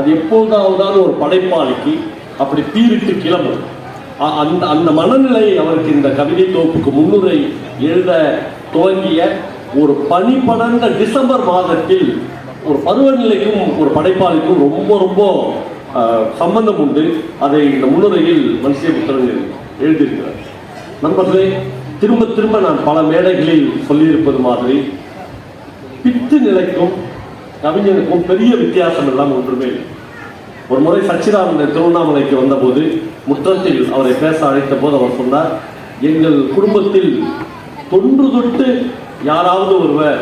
அது எப்போதாவது ஒரு படைப்பாளிக்கு அப்படி தீரிட்டு கிளம்பும். அந்த அந்த மனநிலை அவருக்கு இந்த கவிதை தொகுப்புக்கு முன்னுரை எழுத துவங்கிய ஒரு பனி படர்ந்த டிசம்பர் மாதத்தில் ஒரு பருவநிலைக்கும் ஒரு படைப்பாளிக்கும் ரொம்ப ரொம்ப சம்பந்தம் உண்டு. அதை இந்த முன்னுரையில் மனுஷபுத்திரன் எழுதியிருக்கிறார். நண்பர்களே திரும்ப திரும்ப நான் பல மேடைகளில் சொல்லியிருப்பது மாதிரி பித்து நிலைக்கும் கவிஞனுக்கும் பெரிய வித்தியாசம் எல்லாம் ஒன்றுமே இல்லை. ஒரு முறை சச்சிதானந்தன் திருவண்ணாமலைக்கு வந்தபோது முற்றத்தில் அவரை பேச அழைத்த போது அவர் சொன்னார் எங்கள் குடும்பத்தில் தொன்று தொட்டு யாராவது ஒருவர்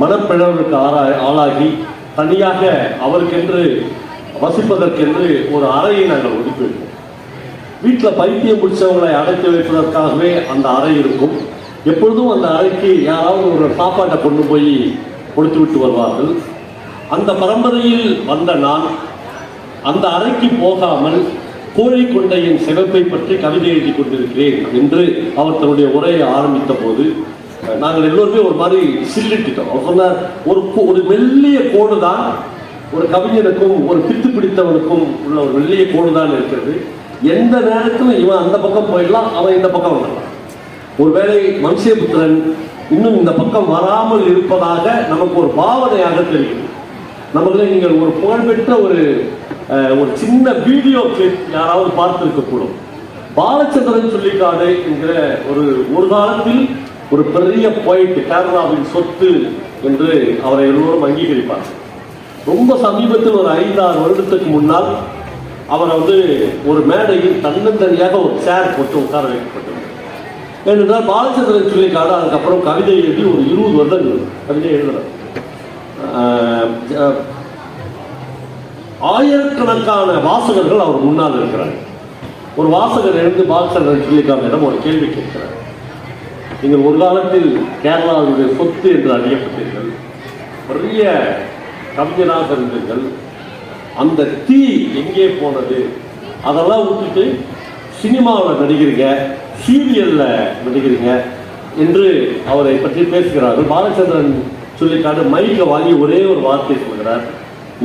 மனப்பிழவுக்கு ஆறா ஆளாகி தனியாக அவருக்கென்று வசிப்பதற்கென்று ஒரு அறையை நாங்கள் ஒதுக்கி வீட்டில் பைத்தியம் பிடிச்சவங்களை அடைத்து வைப்பதற்காகவே அந்த அறை இருக்கும். எப்பொழுதும் அந்த அறைக்கு யாராவது ஒரு சாப்பாட்டை கொண்டு போய் கொடுத்துவிட்டு வருவார்கள். அந்த பரம்பரையில் வந்த நான் அந்த அறைக்கு போகாமல் கோழிக்கொண்டையின் சிவப்பை பற்றி கவிதை எழுதி கொண்டிருக்கிறேன் என்று அவர் தன்னுடைய உரையை ஆரம்பித்த போது நாங்கள் எல்லோருமே ஒரு மாதிரி சில்லிட்டுட்டோம். அவர் சொன்னார் ஒரு கோ- ஒரு மெல்லிய கோடு தான் ஒரு கவிஞனுக்கும் ஒரு பித்து பிடித்தவனுக்கும் உள்ள ஒரு மெல்லிய கோடு தான் இருக்கிறது. எந்த நேரத்திலும் இவன் அந்த பக்கம் போயிடலாம் அவன் இந்த பக்கம் வந்துடலாம் ஒருவேளை மனுஷபுத்திரன் இன்னும் இந்த பக்கம் வராமல் இருப்பதாக நமக்கு ஒரு பாவனையாக தெரியும் நமக்கு நீங்கள் ஒரு புகழ்பெற்ற ஒரு ஒரு சின்ன வீடியோ கிளிப் யாராவது பார்த்திருக்கக்கூடும். பாலச்சந்திரன் சொல்லிக்காடு என்கிற ஒரு ஒரு காலத்தில் ஒரு பெரிய பாயிண்ட் கேரளாவின் சொத்து என்று அவரை எல்லோரும் அங்கீகரிப்பார் ரொம்ப சமீபத்தில் ஒரு ஐந்தாறு வருடத்துக்கு முன்னால் அவரை வந்து ஒரு மேடையில் தன்னந்தனியாக ஒரு சேர் போட்டு உட்கார வைக்கப்பட்டது. ஏனென்றால் பாலச்சந்திரன் சொல்லிக்காடு அதுக்கப்புறம் கவிதை எழுதி ஒரு இருபது வருடங்கள் கவிதை எழுதுறார். ஆயிரக்கணக்கான வாசகர்கள் அவர் முன்னால் இருக்கிறார். ஒரு வாசகர் எழுந்து பாலச்சந்திரன் சொல்லிக்காவிடம் ஒரு கேள்வி கேட்கிறார். நீங்கள் ஒரு காலத்தில் கேரளாவுடைய சொத்து என்று அறியப்பட்டீர்கள். பெரிய கவிஞராக இருந்தீர்கள். அந்த தீ எங்கே போனது? அதெல்லாம் விட்டுட்டு சினிமாவில் நடிக்கிறீங்க. சீரியலில் நடிக்கிறீங்க என்று அவரை பற்றி பேசுகிறார்கள். பாலச்சந்திரன் சொல்லிக்காடு மைக்கை வாங்கி ஒரே ஒரு வார்த்தை சொல்கிறார்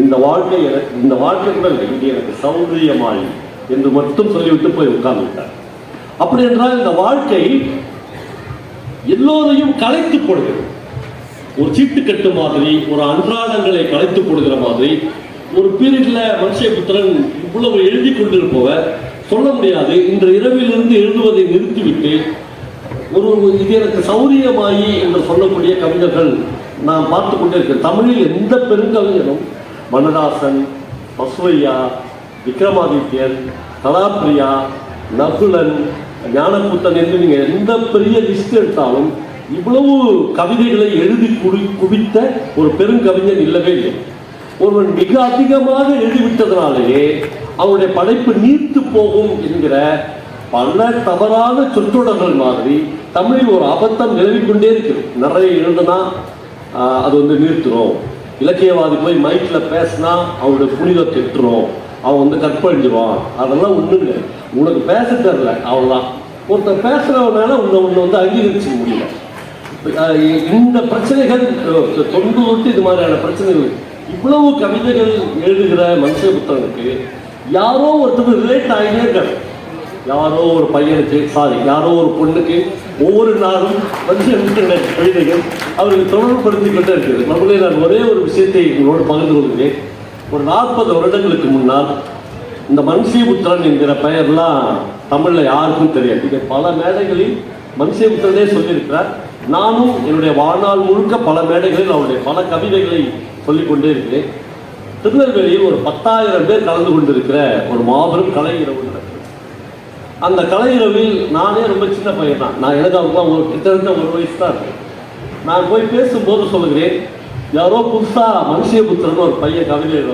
இந்த வாழ்க்கை எனக்கு இந்த வாழ்க்கை கூட இல்லை. இது எனக்கு சௌந்தரியமாயி என்று மட்டும் சொல்லிவிட்டு போய் உட்கார்ந்து விட்டார் அப்படி என்றால் இந்த வாழ்க்கை எல்லோரையும் கலைத்து போடுகிறது ஒரு சீட்டுக்கட்டு மாதிரி ஒரு அன்றாடங்களை கலைத்து போடுகிற மாதிரி ஒரு பீரியட்ல மனுஷபுத்திரன் இவ்வளவு எழுதி கொண்டிருப்பவர் சொல்ல முடியாது. இன்று இரவிலிருந்து எழுதுவதை நிறுத்திவிட்டு ஒரு இது எனக்கு சௌரியமாயி என்று சொல்லக்கூடிய கவிஞர்கள் நான் பார்த்து கொண்டே தமிழில் எந்த பெருங்கவிஞரும் மனதாசன் பசுவையா விக்ரமாதித்யன் கலாப்ரியா நகுலன் ஞானபுத்தன் என்று நீங்கள் எந்த பெரிய லிஸ்ட் எடுத்தாலும் இவ்வளவு கவிதைகளை எழுதி குடி குவித்த ஒரு பெருங்கவிஞன் இல்லவே இல்லை. ஒருவன் மிக அதிகமாக எழுதிவிட்டதனாலேயே அவனுடைய படைப்பு நீர்த்து போகும் என்கிற பல தவறான சொற்றொடர்கள் மாதிரி தமிழில் ஒரு அபத்தம் நிலவிக்கொண்டே இருக்குது நிறைய எழுதுனா அது வந்து நிறுத்துறோம். இலக்கியவாதி போய் மைக்கில் பேசினா அவனுடைய புனிதம் கெட்டுரும் அவன் வந்து கற்பழிஞ்சிருவான். அதெல்லாம் ஒன்றும் இல்லை. உனக்கு பேச தெரில அவ்வளோதான் ஒருத்தன் பேசுகிறவனால உன்னை உன்னை வந்து அங்கீகரிச்சிக்க முடியல. இந்த பிரச்சனைகள் தொண்டு தொட்டு இது மாதிரியான பிரச்சனைகள் இவ்வளவு கவிதைகள் எழுதுகிற மனுஷ புத்தகனுக்கு யாரோ ஒருத்தர் ரிலேட் ஆகினே இருக்காரு. யாரோ ஒரு பையனுக்கு சாரி யாரோ ஒரு பொண்ணுக்கு ஒவ்வொரு நாளும் வந்து கவிதைகள் அவருக்கு தொடர்புபடுத்தி கொண்டே இருக்குது நம்மளே நான் ஒரே ஒரு விஷயத்தை உங்களோடு பகிர்ந்து கொள்கிறேன். ஒரு நாற்பது வருடங்களுக்கு முன்னால் இந்த மன்சிபுத்திரன் என்கிற பெயர்லாம் தமிழில் யாருக்கும் தெரியாது. இதை பல மேடைகளில் மன்சிபுத்திரனே சொல்லியிருக்கிறார். நானும் என்னுடைய வாழ்நாள் முழுக்க பல மேடைகளில் அவருடைய பல கவிதைகளை சொல்லிக்கொண்டே இருக்கிறேன். திருநெல்வேலியில் ஒரு பத்தாயிரம் பேர் கலந்து கொண்டிருக்கிற ஒரு மாபெரும் கலை இரவு நடக்குது. அந்த கலை இரவில் நானே ரொம்ப சின்ன பையன் தான் நான் எனக்கு அவங்களாம் ஒரு கிட்டத்தட்ட ஒரு வயசு தான் இருக்கு. நான் போய் பேசும்போது சொல்லுகிறேன் யாரோ புதுசாக மனுஷபுத்திரன் ஒரு பையன் கவிதை எழுத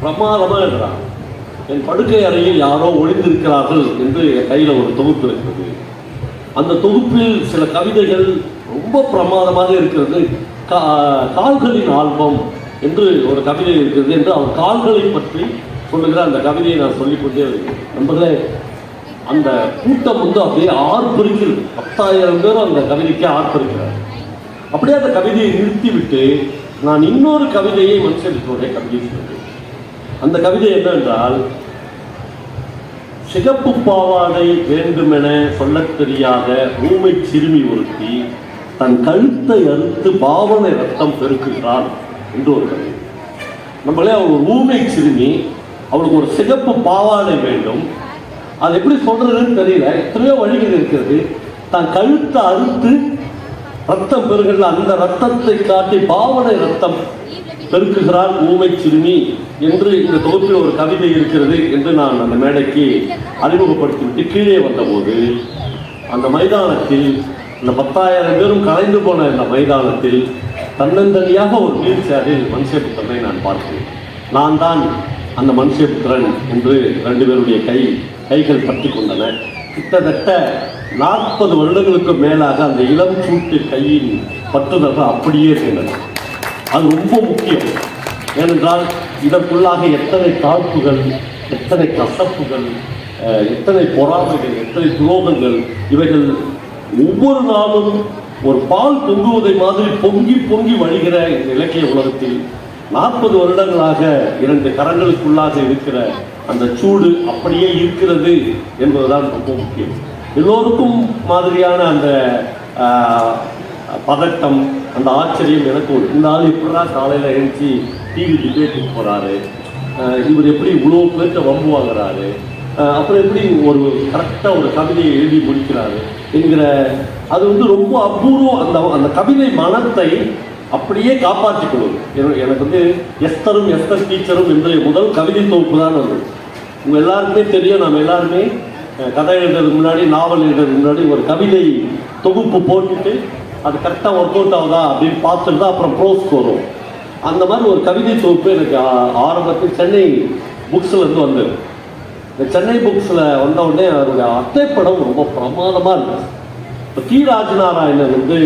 பிரமாதமாக எழுதுறான். என் படுக்கை அறையில் யாரோ ஒளிந்திருக்கிறார்கள் என்று என் கையில் ஒரு தொகுப்பு இருக்கிறது அந்த தொகுப்பில் சில கவிதைகள் ரொம்ப பிரமாதமாக இருக்கிறது. கா- கால்களின் ஆல்பம் என்று ஒரு கவிதை இருக்கிறது என்று அவர் கால்களை பற்றி சொல்லுகிற அந்த கவிதையை நான் சொல்லிக்கொண்டே நண்பர்களே அந்த கூட்டம் வந்து அப்படியே ஆர்ப்பரிக்கிறது. பத்தாயிரம் பேர் அந்த கவிதைக்கு ஆர்ப்பரிக்கிறார். அப்படியே அந்த கவிதையை நிறுத்திவிட்டு நான் இன்னொரு கவிதையை மனுஷனுடைய கவிதை சொல்கிறேன் அந்த கவிதை என்னவென்றால் சிகப்பு பாவாடை வேண்டுமென சொல்லத் தெரியாத ஊமை சிறுமி ஒருத்தி தன் கழுத்தை அறுத்து பாவனை ரத்தம் பெருக்குகிறான் என்று ஒரு கவிதை நம்மளே அவள் ஊமை சிறுமி அவளுக்கு ஒரு சிகப்பு பாவாடை வேண்டும். அது எப்படி சொல்றதுன்னு தெரியல. எத்தனையோ வழிகள் இருக்கிறது. தான் கழுத்தை அறுத்து ரத்தம் பெறுகிற அந்த ரத்தத்தை காட்டி பாவனை ரத்தம் பெருக்குகிறாள் ஊமை சிறுமி என்று இந்த தொகுப்பில் ஒரு கவிதை இருக்கிறது என்று நான் அந்த மேடைக்கு அறிமுகப்படுத்திவிட்டு கீழே வந்தபோது அந்த மைதானத்தில் இந்த பத்தாயிரம் பேரும் கலைந்து போன இந்த மைதானத்தில் தன்னந்தனியாக ஒரு வீல் சேரில் மனுஷபுத்திரனை நான் பார்த்தேன் நான் தான் அந்த மனுஷபுத்திரன் என்று ரெண்டு பேருடைய கை கைகள் பற்றி கொண்டன. கிட்டத்தட்ட நாற்பது வருடங்களுக்கு மேலாக அந்த இளம் சூட்டு கையின் பற்றுதல்கள் அப்படியே இருக்கின்றன அது ரொம்ப முக்கியம். ஏனென்றால் இதற்குள்ளாக எத்தனை தாழ்ப்புகள் எத்தனை கசப்புகள் எத்தனை பொறாமைகள் எத்தனை துரோகங்கள் இவைகள் ஒவ்வொரு நாளும் ஒரு பால் பொங்குவதை மாதிரி பொங்கி பொங்கி வழிகிற இந்த இலக்கிய உலகத்தில் நாற்பது வருடங்களாக இரண்டு கரங்களுக்குள்ளாக இருக்கிற அந்த சூடு அப்படியே இருக்கிறது என்பதுதான் ரொம்ப முக்கியம். எல்லோருக்கும் மாதிரியான அந்த பதட்டம் அந்த ஆச்சரியம் எனக்கு ஒரு இந்த ஆள் எப்படா காலையில் எழுந்துச்சு டிவி டிபேட்டுக்கு போகிறாரு இவர் எப்படி இவ்வளோ பேர்த்த வம்பு வாங்குறாரு அப்புறம் எப்படி ஒரு கரெக்டாக ஒரு கவிதையை எழுதி முடிக்கிறாரு என்கிற அது வந்து ரொம்ப அபூர்வம் அந்த அந்த கவிதை மனத்தை அப்படியே காப்பாற்றிக் எனக்கு- வந்து எஸ்தரும் எஸ்தர் டீச்சரும் என்ற முதல் கவிதை தொகுப்பு தான் வந்தது உங்கள் எல்லாருக்குமே தெரியும் நம்ம எல்லாருமே கதை எழுதுறதுக்கு முன்னாடி நாவல் எழுதுறதுக்கு முன்னாடி ஒரு கவிதை தொகுப்பு போட்டுட்டு அது கரெக்டாக ஒர்க் அவுட் ஆகுதா அப்படின்னு பார்த்துட்டு தான் அப்புறம் ப்ரோஸ்க்கு வரும் அந்த மாதிரி ஒரு கவிதை தொகுப்பு எனக்கு ஆரம்பத்தில் சென்னை புக்ஸ்லேருந்து வந்தது. இந்த சென்னை புக்ஸில் வந்த உடனே அவருடைய அட்டைப்படம் ரொம்ப பிரமாதமாக இருந்துச்சு இப்போ டி ராஜநாராயணன் வந்து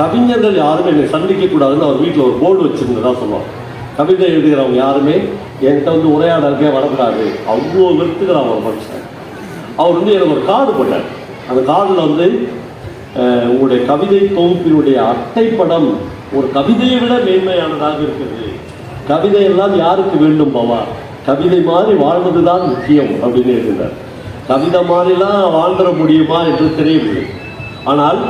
கவிஞர்கள் யாருமே என்னை சந்திக்கக்கூடாதுன்னு அவர் வீட்டில் ஒரு போர்டு வச்சுருந்ததா சொல்லுவாங்க. கவிதை எழுதுகிறவங்க யாருமே என்கிட்ட வந்து உரையாடலுக்கே வரக்கூடாது. அவ்வளோ வெறுத்துக்கிறான் ஒரு மனுஷன். அவர் வந்து எனக்கு ஒரு கார்டு போட்டார். அந்த கார்டில் வந்து உங்களுடைய கவிதை தொகுப்பினுடைய அட்டைப்படம் ஒரு கவிதையை விட மேன்மையானதாக இருக்கிறது. கவிதையெல்லாம் யாருக்கு வேண்டும் பவா? கவிதை மாதிரி வாழ்வது தான் முக்கியம் அப்படின்னு எழுதினார் கவிதை மாதிரிலாம் வாழ்ந்துட முடியுமா என்று தெரியவில்லை. ஆனால்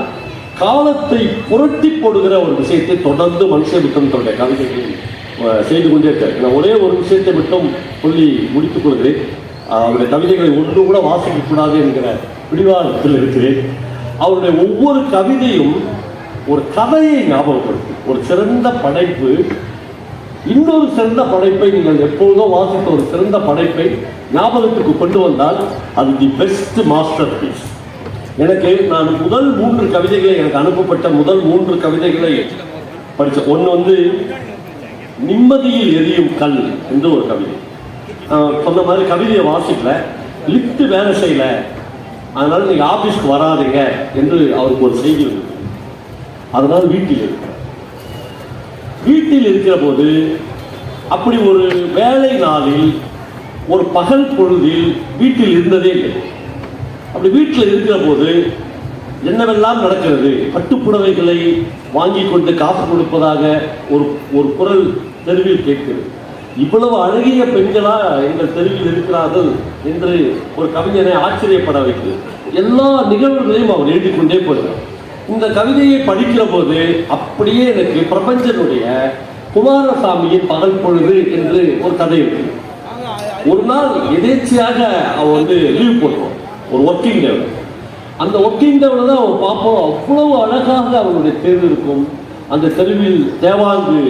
காலத்தை புரட்டி போடுகிற ஒரு விஷயத்தை தொடர்ந்து மனுஷன் தன்னுடைய கவிதைகளில் அஹ், செய்து கொண்டே இருக்கார். நான் ஒரே ஒரு விஷயத்தை மட்டும் சொல்லி முடித்துக் கொள்கிறேன். அவருடைய கவிதைகளை ஒன்று கூட வாசிக்கக்கூடாது என்கிற பிடிவாதத்தில் இருக்கிறேன். அவருடைய ஒவ்வொரு கவிதையும் ஒரு கதையை ஞாபகப்படுத்தும். ஒரு சிறந்த படைப்பு இன்னொரு சிறந்த படைப்பை நீங்கள் எப்பொழுதோ வாசித்த ஒரு சிறந்த படைப்பை ஞாபகத்துக்கு கொண்டு வந்தால் அது தி பெஸ்ட் மாஸ்டர் பீஸ் எனக்கு நான் முதல் மூன்று கவிதைகளை எனக்கு அனுப்பப்பட்ட முதல் மூன்று கவிதைகளை படித்த ஒன்று வந்து நிம்மதியில் எரியும் கல் என்று ஒரு கவிதை. சொன்ன மாதிரி கவிதையை வாசிக்கல லிஃப்ட் வேலை செய்யல. அதனால நீங்கள் ஆஃபீஸ்க்கு வராதீங்க என்று அவருக்கு ஒரு செய்தி வந்தது அதனால் வீட்டில் இருக்கிறேன். வீட்டில் இருக்கிற போது அப்படி ஒரு வேலை நாளில் ஒரு பகல் பொழுதில் வீட்டில் இருந்ததே இல்லை. அப்படி வீட்டில் இருக்கிற போது என்னவெல்லாம் நடக்கிறது? பட்டுப்புடவைகளை வாங்கி கொண்டு காசு கொடுப்பதாக ஒரு ஒரு குரல் தெருவில் கேட்கிறது. இவ்வளவு அழகிய பெண்களா எங்கள் தெருவில் இருக்கிறார்கள் என்று ஒரு கவிஞனை ஆச்சரியப்பட வைக்கிறது எல்லா நிகழ்வுகளையும் அவர் எழுதி கொண்டே போகிறார். இந்த கவிதையை படிக்கிற போது அப்படியே எனக்கு பிரபஞ்சனுடைய குமாரசாமியின் பகல் பொழுது என்று ஒரு கதை இருக்கு. ஒரு நாள் எதேச்சியாக அவன் வந்து லீவ் போட்டுருவான் ஒரு ஒர்க்கிங் டேவில் அந்த ஒர்க்கிங் டேவில் தான் அவன் பார்ப்போம் அவ்வளவு அழகாக அவனுடைய தேர்வு இருக்கும். அந்த தெருவில் தேவாங்கு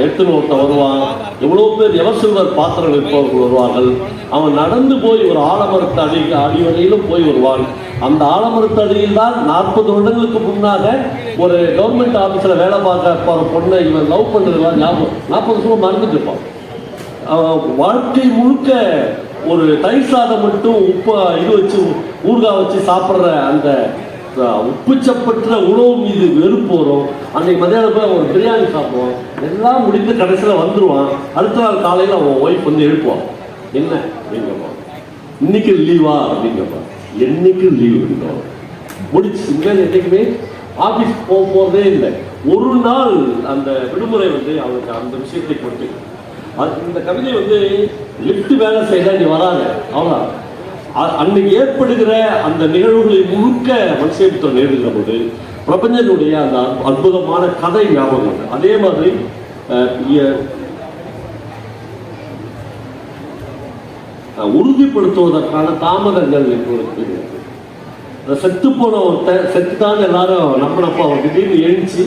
எடுத்துன்னு ஒருத்தன் வருவான். எவ்வளோ பேர் எவசில்வர் பாத்திரம் விற்பவர்கள் வருவார்கள். அவன் நடந்து போய் ஒரு ஆலமரத்து அடி அடி வரையிலும் போய் வருவான். அந்த ஆலமரத்து அடியில் தான் நாற்பது வருடங்களுக்கு முன்னாக ஒரு கவர்மெண்ட் ஆஃபீஸில் வேலை பார்க்க போகிற பொண்ணை இவன் லவ் பண்ணுறதுலாம் ஞாபகம் நாற்பது வருஷம் மறந்துட்டு இருப்பான். வாழ்க்கை முழுக்க ஒரு தயிர் சாதம் மட்டும் உப்பு இது வச்சு ஊறுகாய் வச்சு சாப்பிட்ற அந்த உப்புச்சப்பற்ற உணவு மீது வெறுப்பு வரும். அன்னைக்கு மதியானம் போய் அவன் பிரியாணி சாப்பிடுவான். எல்லாம் முடிந்து கடைசியில் வந்துடுவான் அடுத்த நாள் காலையில் அவன் ஒய்ஃப் வந்து எழுப்புவான். என்ன? அப்படிங்கப்பா. இன்னைக்கு லீவா அப்படிங்கப்பா. என்னைக்கு லீவ் முடிச்சு என்றைக்குமே ஆஃபீஸ் போக போகிறதே இல்லை. ஒரு நாள் அந்த விடுமுறை வந்து அவனுக்கு அந்த விஷயத்தை கொடுத்து அது இந்த கவிதை வந்து லிஃப்ட் வேலை செய்யலாம் நீ வராது. அவ்வளோ அன்னைக்கு ஏற்படுகிற அந்த நிகழ்வுகளை முழுக்க மனுஷபுத்திரன் எழுதுகிற போது பிரபஞ்சனுடைய அந்த அற்புதமான கதை ஞாபகம் உண்டு. அதே மாதிரி உறுதிப்படுத்துவதற்கான தாமதங்கள் எங்களுக்கு இருக்கு. செத்து போன ஒருத்தன் தான் எல்லாரும் நம்பினப்ப அவன் திடீர்னு எழுந்துச்சு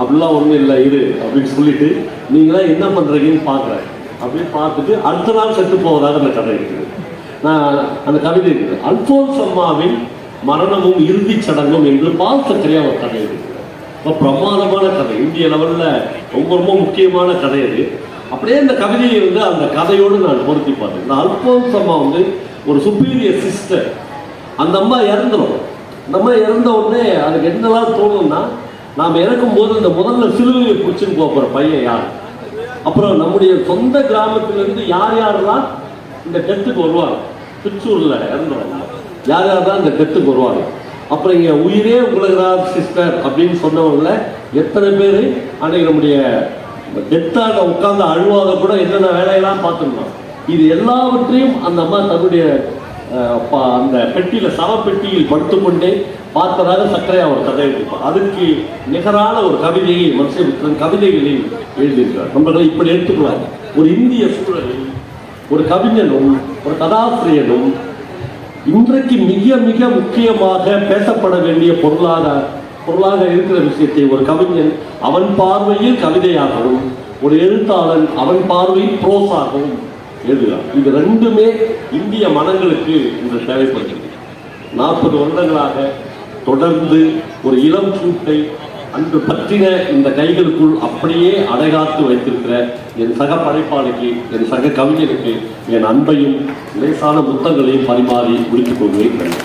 அப்படிலாம் ஒன்றும் இல்லை இரு அப்படின்னு சொல்லிட்டு நீங்களாம் என்ன பண்ணுறீங்கன்னு பார்க்குறேன் அப்படின்னு பார்த்துட்டு அடுத்த நாள் செத்து போவதாக அந்த கதை இருக்குது நான் அந்த கவிதை இருக்குது. அல்போன்ஸ் அம்மாவின் மரணமும் இறுதிச் சடங்கும் என்று பால் சக்கரையா ஒரு கதை இருக்குது ரொம்ப பிரமாதமான கதை. இந்திய லெவலில் ரொம்ப ரொம்ப முக்கியமான கதை அது. அப்படியே அந்த கவிதையை வந்து அந்த கதையோடு நான் பொருத்தி பார்த்தேன். இந்த அல்போன்ஸ் அம்மா வந்து ஒரு சுப்பீரியர் சிஸ்டர் அந்த அம்மா இறந்துடும் அந்த அம்மா இறந்த உடனே அதுக்கு என்னெல்லாம் தோணும்னா நாம் இறக்கும் போது இந்த முதல்ல சிலுவையை பிடிச்சின்னு போகிற பையன் யார்? அப்புறம் நம்முடைய சொந்த கிராமத்திலிருந்து யார் யாரெல்லாம் இந்த டெத்துக்கு வருவாங்க. திருச்சூரில் இறந்துருவாங்க யார் யார் தான் இந்த டெத்துக்கு வருவாங்க? அப்புறம் இங்கே உயிரே உலகிறார் சிஸ்டர் அப்படின்னு சொன்னவங்கள எத்தனை பேர்? அன்றைக்கு நம்முடைய டெத்தாக உட்காந்து அழுவாத கூட என்னென்ன வேலையெல்லாம் பார்த்துருந்தோம். இது எல்லாவற்றையும் அந்த அம்மா தன்னுடைய அந்த பெட்டியில் சவப்பெட்டியில் படுத்துக்கொண்டே பார்த்ததாக சக்கரையா ஒரு கதை எழுதியிருப்பார். அதுக்கு நிகரான ஒரு கவிதையை மனுஷன் கவிதைகளில் எழுதியிருக்கிறார். நம்மளை இப்படி எடுத்துக்கலாம் ஒரு இந்திய சூழலில் ஒரு கவிஞனும் ஒரு கதாசிரியனும் இன்றைக்கு மிக மிக முக்கியமாக பேசப்பட வேண்டிய பொருளாக பொருளாக இருக்கிற விஷயத்தை ஒரு கவிஞன் அவன் பார்வையில் கவிதையாகவும் ஒரு எழுத்தாளன் அவன் பார்வையில் புரோஸாகவும் எழுதுகிறான். இது ரெண்டுமே இந்திய மனங்களுக்கு இன்று தேவைப்படுகிறது. நாற்பது வருடங்களாக தொடர்ந்து ஒரு இளம் சூட்டை அன்று பற்றின இந்த கைகளுக்குள் அப்படியே அடைகாத்து வைத்திருக்கிற என் சக படைப்பாளிக்கு என் சக கவிஞருக்கு என் அன்பையும் லேசான புத்தகங்களையும் பரிமாறி முடித்துக் கொள்கிறேன்.